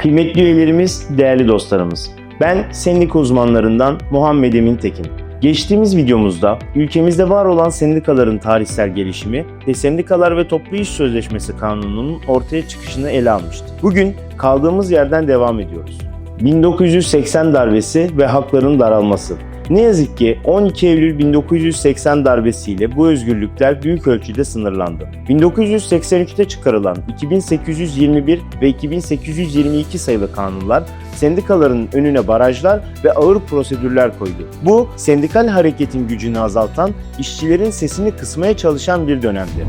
Kıymetli üyelerimiz, değerli dostlarımız. Ben sendika uzmanlarından Muhammed Emin Tekin. Geçtiğimiz videomuzda ülkemizde var olan sendikaların tarihsel gelişimi ve Sendikalar ve Toplu İş Sözleşmesi Kanunu'nun ortaya çıkışını ele almıştık. Bugün kaldığımız yerden devam ediyoruz. 1980 darbesi ve hakların daralması. Ne yazık ki 12 Eylül 1980 darbesiyle bu özgürlükler büyük ölçüde sınırlandı. 1983'te çıkarılan 2821 ve 2822 sayılı kanunlar sendikaların önüne barajlar ve ağır prosedürler koydu. Bu sendikal hareketin gücünü azaltan, işçilerin sesini kısmaya çalışan bir dönemdi.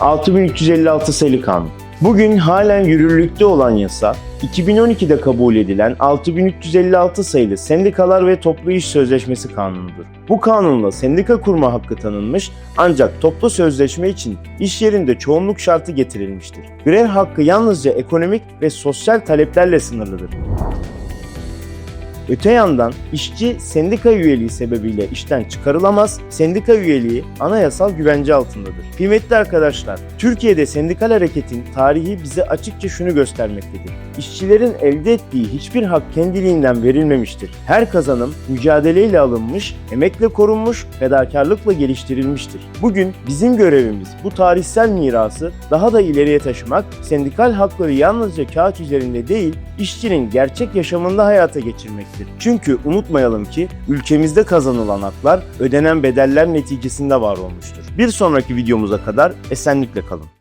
6356 sayılı kanun. Bugün halen yürürlükte olan yasa, 2012'de kabul edilen 6356 sayılı Sendikalar ve Toplu İş Sözleşmesi Kanunu'dur. Bu kanunla sendika kurma hakkı tanınmış ancak toplu sözleşme için iş yerinde çoğunluk şartı getirilmiştir. Grev hakkı yalnızca ekonomik ve sosyal taleplerle sınırlıdır. Öte yandan işçi sendika üyeliği sebebiyle işten çıkarılamaz, sendika üyeliği anayasal güvence altındadır. Kıymetli arkadaşlar, Türkiye'de sendikal hareketin tarihi bize açıkça şunu göstermektedir. İşçilerin elde ettiği hiçbir hak kendiliğinden verilmemiştir. Her kazanım mücadeleyle alınmış, emekle korunmuş, fedakarlıkla geliştirilmiştir. Bugün bizim görevimiz bu tarihsel mirası daha da ileriye taşımak, sendikal hakları yalnızca kağıt üzerinde değil, işçinin gerçek yaşamında hayata geçirmektir. Çünkü unutmayalım ki ülkemizde kazanılan haklar ödenen bedeller neticesinde var olmuştur. Bir sonraki videomuza kadar esenlikle kalın.